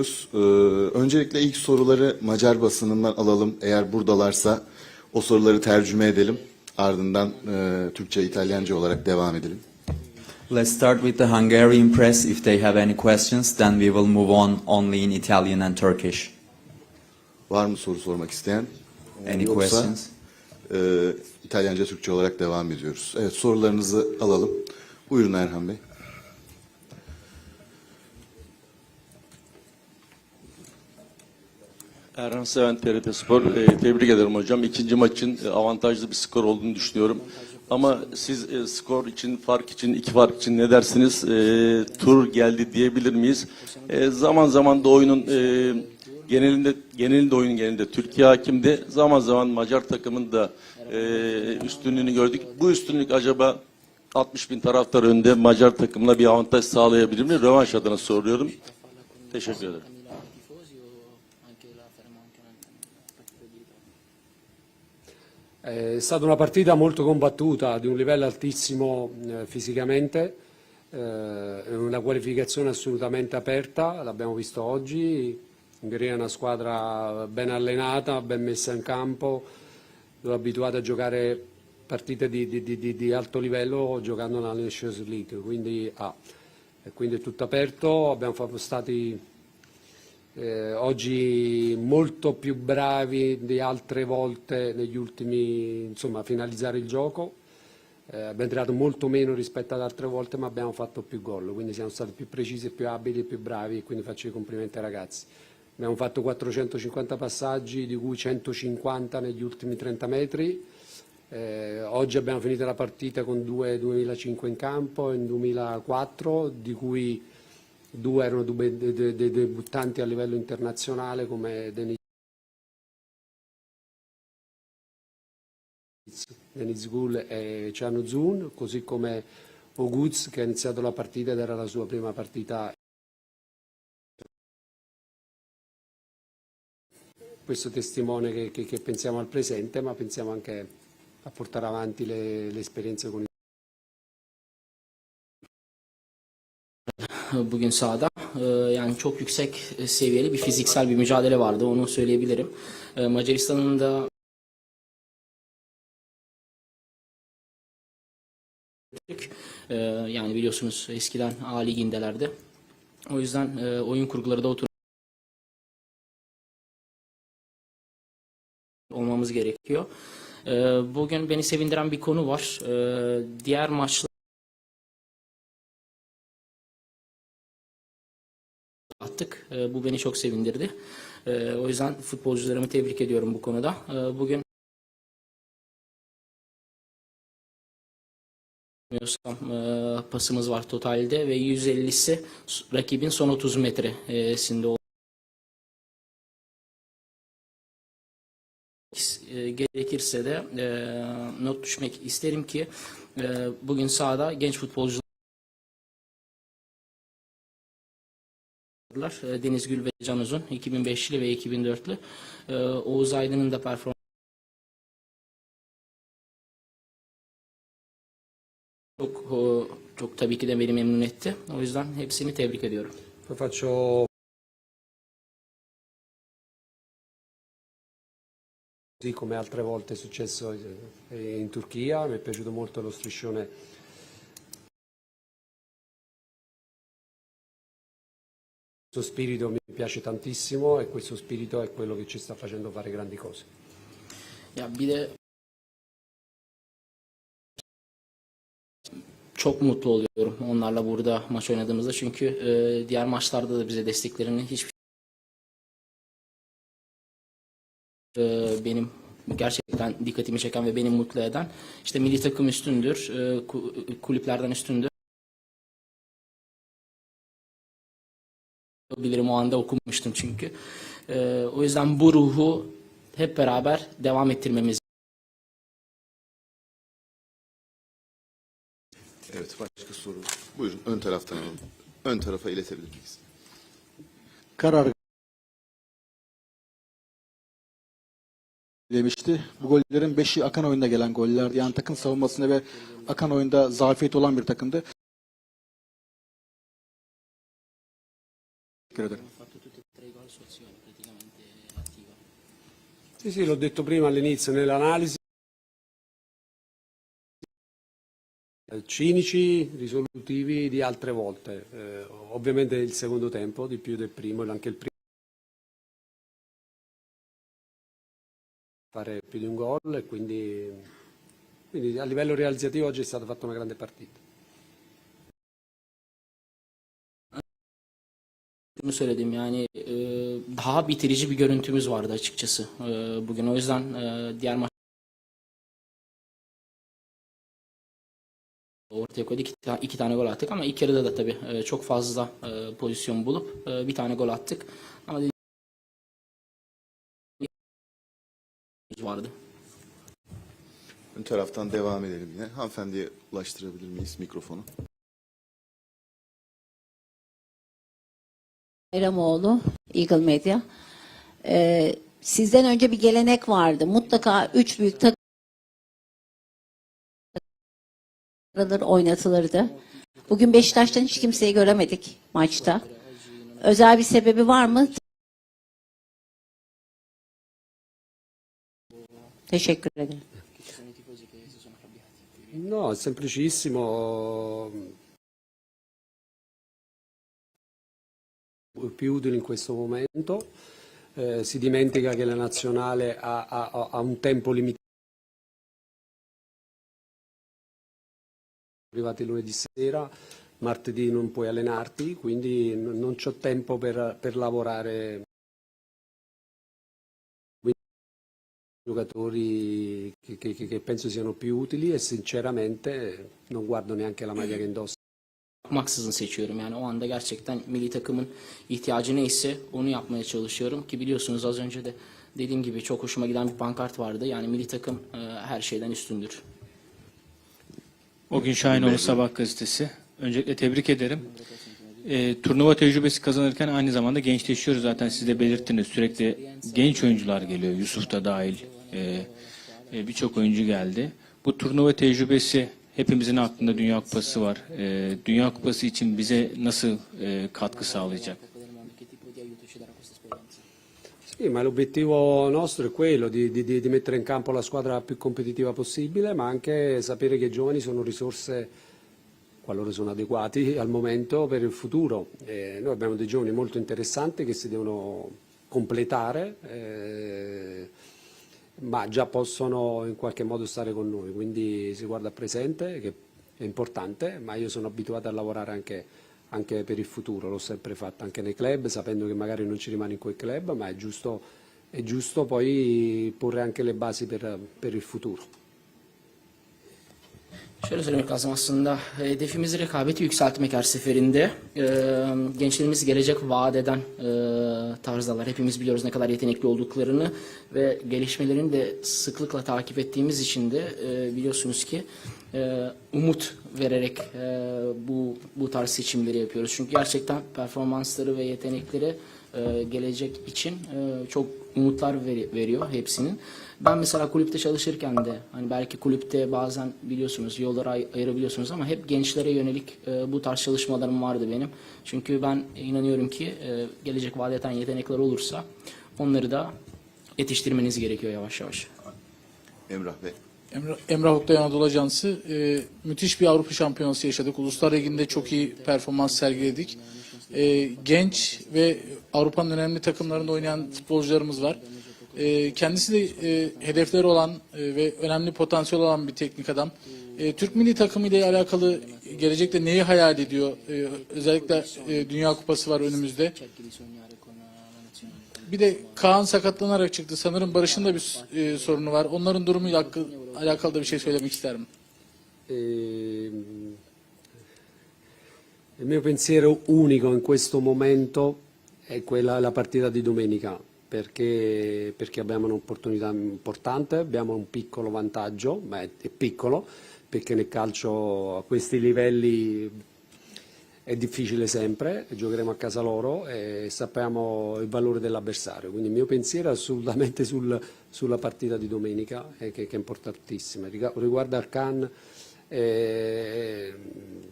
ediyoruz. Ee, öncelikle ilk soruları Macar basınından alalım. Eğer buradalarsa o soruları tercüme edelim. Ardından e, Türkçe, İtalyanca olarak devam edelim. Let's start with the Hungarian press. If they have any questions, then we will move on only in Italian and Turkish. Var mı soru sormak isteyen? Any Yoksa, questions? e, İtalyanca, Türkçe olarak devam ediyoruz. Evet, sorularınızı alalım. Buyurun Erhan Bey. Erhan Seven TRT Spor. Ee, tebrik ederim hocam. İkinci maçın e, avantajlı bir skor olduğunu düşünüyorum. Ama siz e, skor için, fark için, iki fark için ne dersiniz? E, tur geldi diyebilir miyiz? E, zaman zaman da oyunun e, genelinde, genelinde oyunun genelinde Türkiye hakimdi. Zaman zaman Macar takımın da e, üstünlüğünü gördük. Bu üstünlük acaba 60 bin taraftar önünde Macar takımına bir avantaj sağlayabilir mi? Rövanş adına soruyorum. Teşekkür ederim. È stata una partita molto combattuta, di un livello altissimo eh, fisicamente, eh, una qualificazione assolutamente aperta, l'abbiamo visto oggi. Ungheria è una squadra ben allenata, ben messa in campo, abituata a giocare partite di, di- di- di- alto livello giocando nella Nations League, quindi, ah, quindi è tutto aperto, abbiamo fa- stati eh, oggi molto più bravi di altre volte negli ultimi, insomma, a finalizzare il gioco. Eh, abbiamo tirato molto meno rispetto ad altre volte, ma abbiamo fatto più gol, quindi siamo stati più precisi, più abili e più bravi quindi faccio i complimenti ai ragazzi. Abbiamo fatto 450 passaggi, di cui 150 negli ultimi 30 metri. Eh, oggi abbiamo finito la partita con due 2005 in campo, in 2004, di cui due erano due de- de- de- debuttanti a livello internazionale come Denis Deniz Gul e Ciano Zun, così come Oguz che ha iniziato la partita ed era la sua prima partita. Questo testimone che, che- che pensiamo al presente, ma pensiamo anche a portare avanti le, le esperienze con i bugün sahada. Ee, Yani çok yüksek seviyeli bir fiziksel bir mücadele vardı onu söyleyebilirim. Ee, Macaristan'ın da Ee, yani biliyorsunuz eskiden A ligindelerdi. O yüzden e, oyun kurguları da otur olmamız gerekiyor. Bugün beni sevindiren bir konu var. Diğer maçlar Ee, Bu beni çok sevindirdi. Ee, O yüzden futbolcularımı tebrik ediyorum bu konuda. Ee, Bugün e, pasımız var totalde ve 150'si rakibin son 30 metresinde oldu. E, Gerekirse de e, not düşmek isterim ki e, bugün sahada genç futbolcular Deniz Gül ve Can Uzun 2005'li ve 2004'lü. E, Oğuz Aydın'ın da performansı çok, çok tabii ki de beni memnun etti. O yüzden hepsini tebrik ediyorum. Faccio come altre volte è successo eh, in Turchia, mi è piaciuto molto lo striscione questo spirito mi piace tantissimo e questo spirito è quello che ci sta facendo fare grandi cose. Çok mutlu oluyorum onlarla burada maç oynadığımızda çünkü e, diğer maçlarda da bize desteklerini hiçbir e, benim gerçekten dikkatimi çeken ve beni mutlu eden işte milli takım üstündür, e, ku- kulüplerden üstündür. Bilirim o anda okumuştum çünkü. E, o yüzden bu ruhu hep beraber devam ettirmemiz Evet, başka soru. Buyurun, ön taraftan alalım. Ön tarafa iletebilir miyiz? karar demişti. Bu gollerin 5'i akan oyunda gelen gollerdi. Yani takım savunmasında ve akan oyunda zafiyeti olan bir takımdı. Teşekkür ederim. Sì, sì, l'ho detto prima all'inizio, nell'analisi cinici, risolutivi di altre volte. Eh, ovviamente il secondo tempo di più del primo e anche il primo. fare più di un gol e quindi, quindi a livello realizzativo oggi è stata fatta una grande partita. Şunu söyledim yani e, daha bitirici bir görüntümüz vardı açıkçası e, bugün. O yüzden e, diğer maç ortaya koyduk. İki, ta- iki tane gol attık ama ilk yarıda da tabii e, çok fazla e, pozisyon bulup e, bir tane gol attık. Ama vardı. Ön taraftan devam edelim yine. Hanımefendiye ulaştırabilir miyiz mikrofonu? Bayramoğlu, Eagle Media. Ee, sizden önce bir gelenek vardı. Mutlaka üç büyük takımlar oynatılırdı. Bugün Beşiktaş'tan hiç kimseyi göremedik maçta. Özel bir sebebi var mı? Teşekkür ederim. No, semplicissimo. Più utili in questo momento. Eh, si dimentica che la nazionale ha, ha- ha un tempo limitato. Arrivati lunedì sera, martedì non puoi allenarti, quindi non c'ho tempo per, per lavorare. Quindi, giocatori che, che- che penso siano più utili e sinceramente non guardo neanche la maglia che indosso. Bakmaksızın seçiyorum yani o anda gerçekten milli takımın ihtiyacı neyse onu yapmaya çalışıyorum ki biliyorsunuz az önce de dediğim gibi çok hoşuma giden bir pankart vardı yani milli takım e, her şeyden üstündür. O gün Şahinoğlu Sabah gazetesi. Öncelikle tebrik ederim. Ee, turnuva tecrübesi kazanırken aynı zamanda gençleşiyoruz zaten siz de belirttiniz. Sürekli genç oyuncular geliyor. Yusuf da dahil. Ee, e, Birçok oyuncu geldi. Bu turnuva tecrübesi hepimizin aklında Dünya Kupası var. Ee, Dünya Kupası için bize nasıl e, katkı sağlayacak? Sì, ma l'obiettivo nostro è quello di, di- di- di mettere in campo la squadra più competitiva possibile, ma anche sapere che i giovani sono risorse, qualora sono adeguati al momento, per il futuro. Eh, noi abbiamo dei giovani molto interessanti che si devono completare, eh, ma già possono in qualche modo stare con noi, quindi si guarda al presente, che è importante, ma io sono abituato a lavorare anche anche per il futuro, l'ho sempre fatto anche nei club, sapendo che magari non ci rimane in quel club, ma è giusto, è giusto poi porre anche le basi per, per il futuro. Şöyle söylemek lazım aslında hedefimiz rekabeti yükseltmek her seferinde. Ee, gençlerimiz gelecek vaat eden e. Hepimiz biliyoruz ne kadar yetenekli olduklarını ve gelişmelerini de sıklıkla takip ettiğimiz için de e, biliyorsunuz ki e, umut vererek e, bu bu tarz seçimleri yapıyoruz. Çünkü gerçekten performansları ve yetenekleri e, gelecek için e, çok umutlar veri- veriyor hepsinin. Ben mesela kulüpte çalışırken de hani belki kulüpte bazen biliyorsunuz yolları ay- ayırabiliyorsunuz ama hep gençlere yönelik e, bu tarz çalışmalarım vardı benim. Çünkü ben inanıyorum ki e, gelecek vaat eden yetenekler olursa onları da yetiştirmeniz gerekiyor yavaş yavaş. Emrah Bey. Emrah, Emrah Oktay Anadolu Ajansı e, müthiş bir Avrupa Şampiyonası yaşadık. Uluslar Ligi'nde çok iyi performans sergiledik. E, genç ve Avrupa'nın önemli takımlarında oynayan futbolcularımız var. E, kendisi de e, hedefleri olan e, ve önemli potansiyel olan bir teknik adam. E, Türk milli takımı ile alakalı gelecekte neyi hayal ediyor? E, özellikle e, Dünya Kupası var önümüzde. Bir de Kaan sakatlanarak çıktı. Sanırım Barış'ın da bir e, sorunu var. Onların durumuyla alakalı da bir şey söylemek isterim. Ehm, il mio pensiero unico in questo momento è quella della partita di domenica, perché, perché abbiamo un'opportunità importante, abbiamo un piccolo vantaggio, ma è, è piccolo, perché nel calcio a questi livelli è difficile sempre, giocheremo a casa loro e sappiamo il valore dell'avversario, quindi il mio pensiero è assolutamente sul- sulla partita di domenica, eh, che, che è importantissima. Riguardo al Can, eh,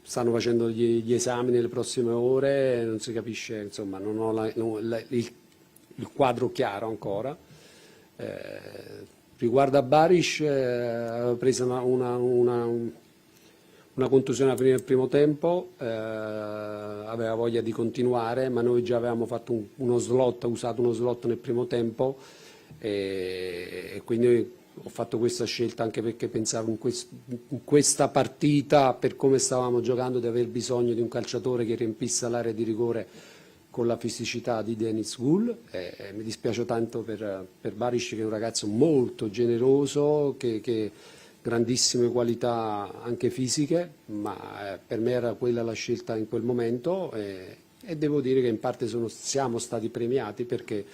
stanno facendo gli, gli esami nelle prossime ore, non si capisce, insomma, non ho la- non- la- il, il quadro chiaro ancora. Eh, riguardo a Baric, eh, aveva preso una, una- una- un- una contusione del primo tempo, eh, aveva voglia di continuare, ma noi già avevamo fatto un- uno slot, usato uno slot nel primo tempo e, e quindi ho fatto questa scelta anche perché pensavo in, quest- in questa partita, per come stavamo giocando, di aver bisogno di un calciatore che riempisse l'area di rigore con la fisicità di Denis Gull. E, e mi dispiace tanto per, per Baric che è un ragazzo molto generoso, che, che grandissime qualità anche fisiche, ma eh, per me era quella la scelta in quel momento e devo dire che in parte sono- siamo stati premiati perché,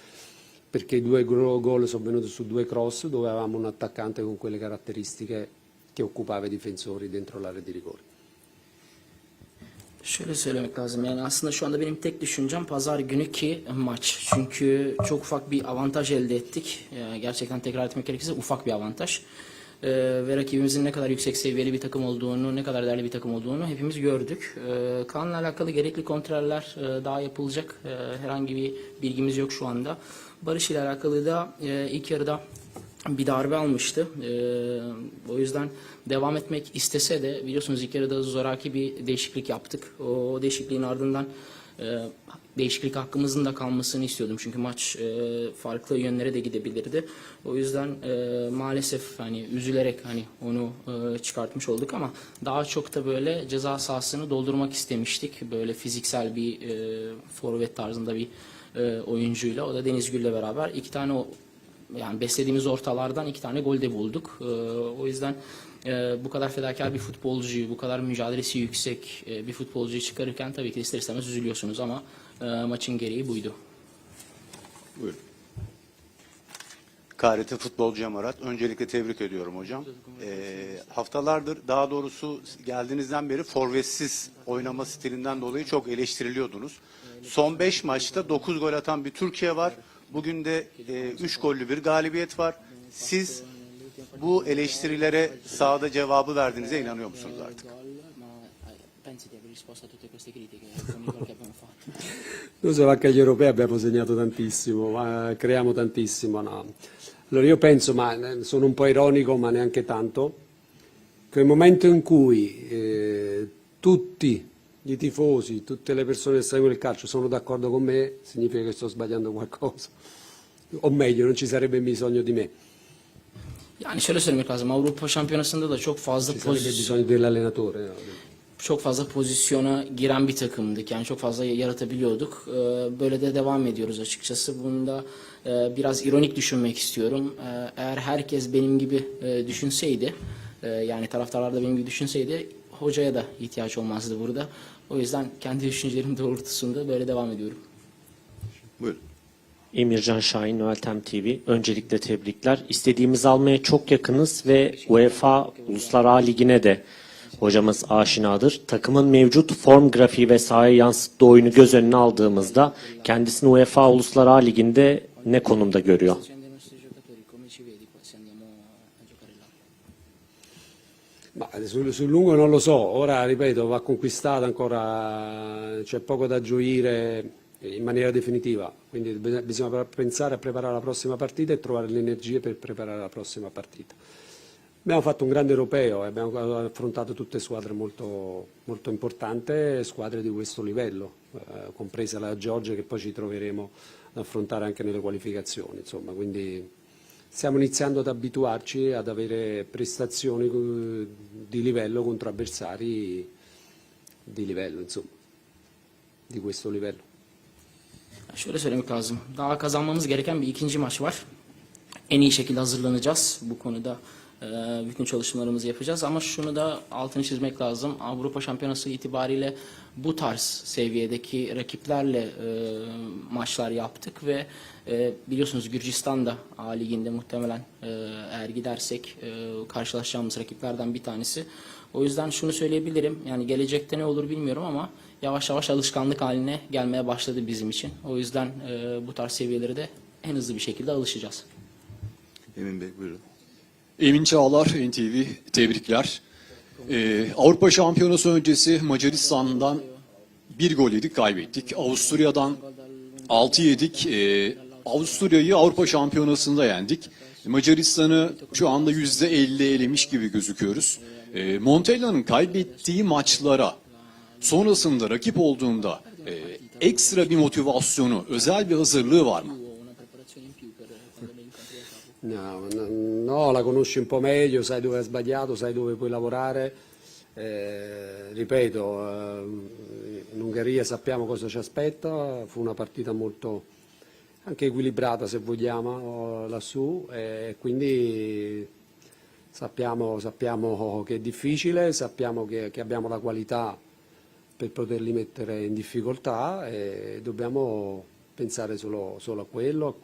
perché due gol sono venuti su due cross dove avevamo un attaccante con quelle caratteristiche che occupava i difensori dentro l'area di rigore. Şöyle söylemek lazım yani aslında şu anda benim tek düşüncem pazar günüki maç. Çünkü çok ufak bir avantaj elde ettik. Ee, gerçekten tekrar etmek gerekirse ufak bir avantaj. Ee, ve rakibimizin ne kadar yüksek seviyeli bir takım olduğunu, ne kadar değerli bir takım olduğunu hepimiz gördük. Ee, Kaan'la alakalı gerekli kontroller e, daha yapılacak. Ee, herhangi bir bilgimiz yok şu anda. Barış ile alakalı da e, ilk yarıda bir darbe almıştı. Ee, o yüzden devam etmek istese de biliyorsunuz ilk yarıda zoraki bir değişiklik yaptık. O değişikliğin ardından e, değişiklik hakkımızın da kalmasını istiyordum. Çünkü maç e, farklı yönlere de gidebilirdi. O yüzden e, maalesef hani üzülerek hani onu e, çıkartmış olduk ama daha çok da böyle ceza sahasını doldurmak istemiştik. Böyle fiziksel bir e, forvet tarzında bir e, oyuncuyla. O da Deniz Gül'le beraber iki tane o yani beslediğimiz ortalardan iki tane gol de bulduk. Ee, o yüzden e, bu kadar fedakar bir futbolcuyu, bu kadar mücadelesi yüksek e, bir futbolcuyu çıkarırken tabii ki ister istemez üzülüyorsunuz ama e, maçın gereği buydu. Buyurun. KRT Futbolcu Cemarat. Öncelikle tebrik ediyorum hocam. Ee, haftalardır daha doğrusu geldiğinizden beri forvetsiz oynama stilinden dolayı çok eleştiriliyordunuz. Son 5 maçta 9 gol atan bir Türkiye var. Bugün de 3 gollü bir galibiyet var. Siz bu eleştirilere sahada cevabı verdiğinize inanıyor musunuz artık? Noi siamo anche agli europei abbiamo segnato tantissimo, ma creiamo tantissimo. No? Allora io penso, ma eh, sono un po' ironico, ma neanche tanto, che nel momento in cui eh, tutti i tifosi, tutte le persone che seguono il calcio sono d'accordo con me, significa che sto sbagliando qualcosa. O meglio, non ci sarebbe bisogno di me, Yani şöyle söylemek lazım. Avrupa Şampiyonası'nda da çok fazla ci sarebbe pozisyon bisogno dell'allenatore. no? çok fazla pozisyona giren bir takımdık. Yani çok fazla yaratabiliyorduk. Ee, Böyle de devam ediyoruz açıkçası. Bunda e, biraz ironik düşünmek istiyorum. Ee, Eğer herkes benim gibi e, düşünseydi, e, yani taraftarlar da benim gibi düşünseydi, hocaya da ihtiyaç olmazdı burada. O yüzden kendi düşüncelerim doğrultusunda böyle devam ediyorum. Buyurun. Emircan Şahin, Noeltem TV. Öncelikle tebrikler. İstediğimizi almaya çok yakınız ve UEFA Uluslar A Ligi'ne de hocamız aşinadır. Takımın mevcut form grafiği ve sahaya yansıttığı oyunu göz önüne aldığımızda kendisini UEFA Uluslar A Ligi'nde ne konumda görüyor? Ma sul, sul lungo non lo so, ora ripeto, va conquistata ancora, c'è poco da gioire in maniera definitiva, quindi bisogna- pensare a preparare la prossima partita e trovare le energie per preparare la prossima partita. Abbiamo fatto un grande europeo e abbiamo affrontato tutte squadre molto, molto importanti, squadre di questo livello, eh, compresa la Georgia che poi ci troveremo ad affrontare anche nelle qualificazioni. Insomma, quindi stiamo iniziando ad abituarci ad avere prestazioni eh, di livello contro avversari di livello, insomma, di questo livello. Şöyle söylemek lazım. Daha kazanmamız gereken bir ikinci maç var. En iyi şekilde hazırlanacağız. Bu konuda bütün çalışmalarımızı yapacağız. Ama şunu da altını çizmek lazım. Avrupa Şampiyonası itibariyle bu tarz seviyedeki rakiplerle e, maçlar yaptık ve e, biliyorsunuz Gürcistan da A Ligi'nde muhtemelen e, eğer gidersek e, karşılaşacağımız rakiplerden bir tanesi. O yüzden şunu söyleyebilirim. Yani gelecekte ne olur bilmiyorum ama yavaş yavaş alışkanlık haline gelmeye başladı bizim için. O yüzden e, bu tarz seviyelere de en hızlı bir şekilde alışacağız. Emin Bey buyurun. Emin Çağlar, NTV, tebrikler. Ee, Avrupa Şampiyonası öncesi Macaristan'dan bir gol yedik, kaybettik. Avusturya'dan 6 yedik, ee, Avusturya'yı Avrupa Şampiyonası'nda yendik. Macaristan'ı şu anda %50 elemiş gibi gözüküyoruz. E, Montella'nın kaybettiği maçlara sonrasında rakip olduğunda e, ekstra bir motivasyonu, özel bir hazırlığı var mı? No, no, la conosci un po' meglio, sai dove ha sbagliato, sai dove puoi lavorare. Eh, ripeto, eh, in Ungheria sappiamo cosa ci aspetta, fu una partita molto anche equilibrata se vogliamo lassù e quindi sappiamo, sappiamo che è difficile, sappiamo che, che abbiamo la qualità per poterli mettere in difficoltà e dobbiamo pensare solo, solo a quello,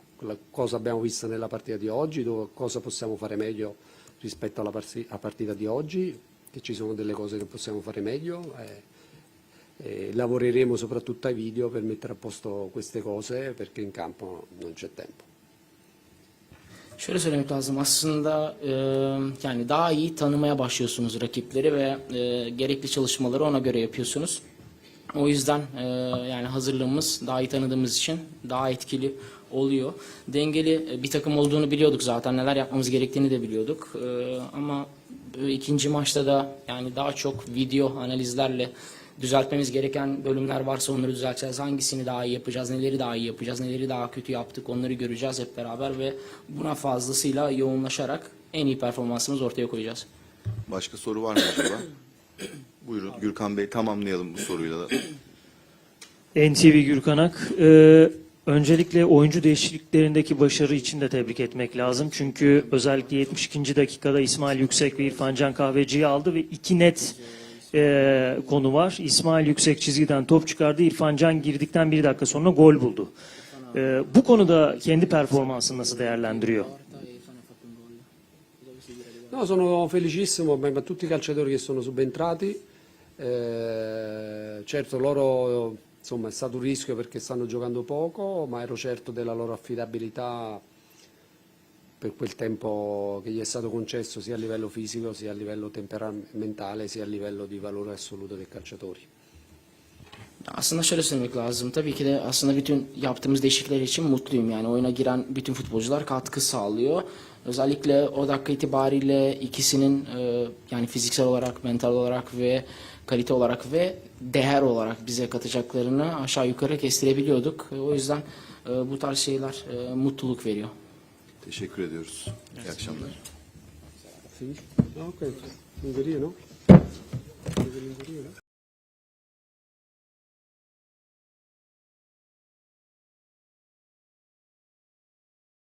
cosa abbiamo visto nella partita di oggi, dove- cosa possiamo fare meglio rispetto alla, partita di oggi, che ci sono delle cose che possiamo fare meglio e, e lavoreremo soprattutto ai video per mettere a posto queste cose perché in campo non c'è tempo. Şöyle söylemek lazım aslında e, yani daha iyi tanımaya başlıyorsunuz rakipleri ve e, gerekli çalışmaları ona göre yapıyorsunuz. O yüzden e, yani hazırlığımız daha iyi tanıdığımız için daha etkili oluyor. Dengeli e, bir takım olduğunu biliyorduk zaten neler yapmamız gerektiğini de biliyorduk. E, ama ikinci maçta da yani daha çok video analizlerle düzeltmemiz gereken bölümler varsa onları düzelteceğiz. Hangisini daha iyi yapacağız, neleri daha iyi yapacağız, neleri daha kötü yaptık onları göreceğiz hep beraber ve buna fazlasıyla yoğunlaşarak en iyi performansımızı ortaya koyacağız. Başka soru var mı acaba? Buyurun Gürkan Bey tamamlayalım bu soruyla da. NTV Gürkanak. Ee, öncelikle oyuncu değişikliklerindeki başarı için de tebrik etmek lazım. Çünkü özellikle 72. dakikada İsmail Yüksek ve İrfan Can Kahveci'yi aldı ve iki net e, konu var. İsmail Yüksek çizgiden top çıkardı. İrfan Can girdikten bir dakika sonra gol buldu. Ee, bu konuda kendi performansını nasıl değerlendiriyor? No, sono felicissimo per tutti i calciatori che sono subentrati. Eh, certo loro insomma è stato un rischio perché stanno giocando poco, ma ero certo della loro affidabilità per quel tempo che gli è stato concesso sia a livello fisico, sia a livello temperamentale, sia a livello di valore assoluto dei calciatori. Aslında şöyle söylemek lazım. Tabii ki de aslında bütün yaptığımız değişiklikler için mutluyum. Yani oyuna giren bütün futbolcular katkı sağlıyor. Özellikle o dakika itibariyle ikisinin yani fiziksel olarak, mental olarak ve kalite olarak ve değer olarak bize katacaklarını aşağı yukarı kestirebiliyorduk. O yüzden e, bu tarz şeyler e, mutluluk veriyor. Teşekkür ediyoruz. İyi akşamlar. Sì?